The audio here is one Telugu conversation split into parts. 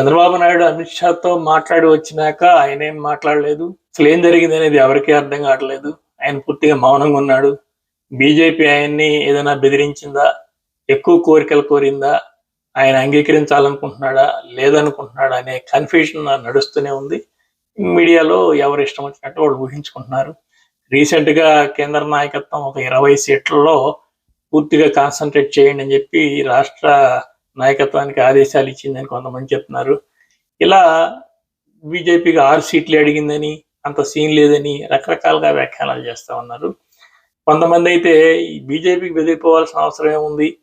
చంద్రబాబు నాయుడు అమిత్ షాతో మాట్లాడి వచ్చినాక ఆయన ఏం మాట్లాడలేదు. అసలు ఏం జరిగింది అనేది ఎవరికీ అర్థం కావట్లేదు. ఆయన పూర్తిగా మౌనంగా ఉన్నాడు. బీజేపీ ఆయన్ని ఏదైనా బెదిరించిందా? ఎక్కువ కోరికలు కోరిందా? ఆయన అంగీకరించాలనుకుంటున్నాడా? లేదనుకుంటున్నాడా అనే కన్ఫ్యూజన్ నడుస్తూనే ఉంది. మీడియాలో ఎవరు ఇష్టం వచ్చినట్టు వాళ్ళు ఊహించుకుంటున్నారు. రీసెంట్గా కేంద్ర నాయకత్వం ఒక ఇరవై సీట్లలో పూర్తిగా కాన్సన్ట్రేట్ చేయండి అని చెప్పి రాష్ట్ర నాయకత్వానికి ఆదేశాలు ఇచ్చిందని కొంతమంది చెప్తున్నారు. ఇలా బీజేపీకి ఆరు సీట్లు అడిగిందని అంత సీన్ లేదని రకరకాలుగా వ్యాఖ్యానాలు చేస్తా ఉన్నారు. కొంతమంది అయితే బీజేపీకి బెదిరిపోవాల్సిన అవసరం ఏముంది?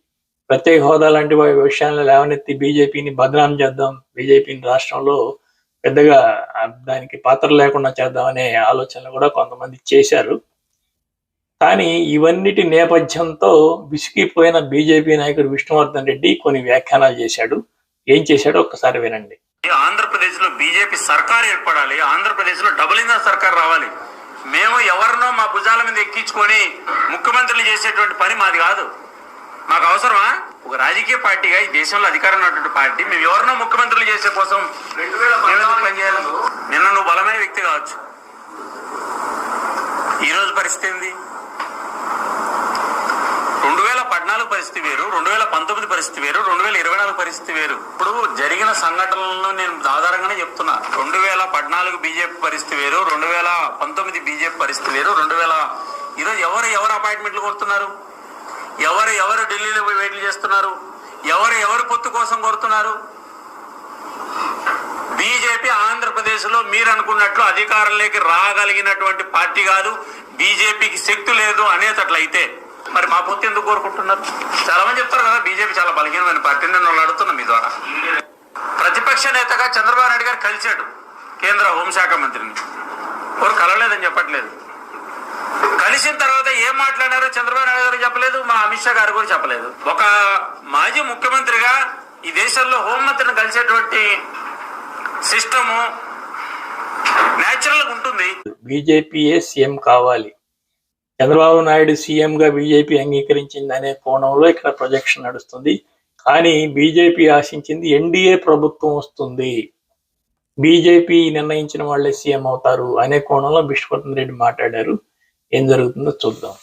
ప్రత్యేక హోదా లాంటి విషయాలను లేవనెత్తి బీజేపీని బదనాం చేద్దాం. బీజేపీని రాష్ట్రంలో పెద్దగా దానికి పాత్ర లేకుండా చేద్దామనే ఆలోచనలు కూడా కొంతమంది చేశారు. కానీ ఇవన్నిటి నేపథ్యంతో విసిగిపోయిన బీజేపీ నాయకుడు విష్ణువర్ధన్ రెడ్డి కొన్ని వ్యాఖ్యానాలు చేశాడు. ఏం చేశాడో ఒక్కసారి వినండి. ఆంధ్రప్రదేశ్లో బీజేపీ సర్కార్ ఏర్పడాలి ఆంధ్రప్రదేశ్లో డబుల్ ఇంజన్ సర్కార్ రావాలి? మేము ఎవరినో మా భుజాల మీద ఎక్కించుకొని ముఖ్యమంత్రులు చేసేటువంటి పని మాది కాదు. మాకు అవసరమా? ఒక రాజకీయ పార్టీగా ఈ దేశంలో అధికారం ఉన్నటువంటి పార్టీ మేము ఎవరినో ముఖ్యమంత్రులు చేసే కోసం పనిచేయాలి నిన్న నువ్వు బలమైన వ్యక్తి కావచ్చు. ఈ రోజు పరిస్థితి ఏంది రెండు వేల పద్నాలుగు పరిస్థితి వేరు రెండు వేల పంతొమ్మిది పరిస్థితి వేరు రెండు వేల ఇరవై నాలుగు పరిస్థితి వేరు. ఇప్పుడు జరిగిన సంఘటనలను నేను ఆధారంగానే చెప్తున్నా. రెండు వేల పద్నాలుగు బీజేపీ పరిస్థితి వేరు రెండు వేల పంతొమ్మిది బీజేపీ పరిస్థితి వేరు రెండు వేల ఈరోజు ఎవరు ఎవరు అపాయింట్మెంట్లు కొడుతున్నారు? ఎవరు ఎవరు ఢిల్లీలో పోయి వెయిట్లు చేస్తున్నారు? ఎవరు ఎవరు పొత్తు కోసం కోరుతున్నారు బీజేపీ ఆంధ్రప్రదేశ్లో మీరు అనుకున్నట్లు అధికారంలోకి రాగలిగినటువంటి పార్టీ కాదు బీజేపీకి శక్తి లేదు అనేటట్లయితే మరి మా పొత్తు ఎందుకు కోరుకుంటున్నారు? చాలా మంది చెప్తారు కదా బీజేపీ చాలా బలహీనమైన పార్టీ నేను వాళ్ళు అడుగుతున్నా మీ ద్వారా. ప్రతిపక్ష నేతగా చంద్రబాబు నాయుడు గారు కలిశాడు కేంద్ర హోంశాఖ మంత్రిని. ఎవరు కలవలేదని చెప్పట్లేదు. కలిసిన తర్వాత ఏం మాట్లాడారో చంద్రబాబు నాయుడు గారు చెప్పలేదు మా అమిత్ షా గారు కూడా చెప్పలేదు. ఒక మాజీ ముఖ్యమంత్రిగా ఈ దేశంలో హోంమంత్రిని కలిసేటువంటి సిస్టము నేచురల్గా ఉంటుంది. బీజేపీయే సీఎం కావాలి. చంద్రబాబు నాయుడు సీఎం గా బీజేపీ అంగీకరించింది అనే కోణంలో ఇక్కడ ప్రొజెక్షన్ నడుస్తుంది. కానీ బీజేపీ ఆశించింది ఎన్డీఏ ప్రభుత్వం వస్తుంది. బీజేపీ నిర్ణయించిన వాళ్ళే సీఎం అవుతారు అనే కోణంలో విష్ణువర్ధన్ రెడ్డి మాట్లాడారు. ఏం జరుగుతుందో చూద్దాం.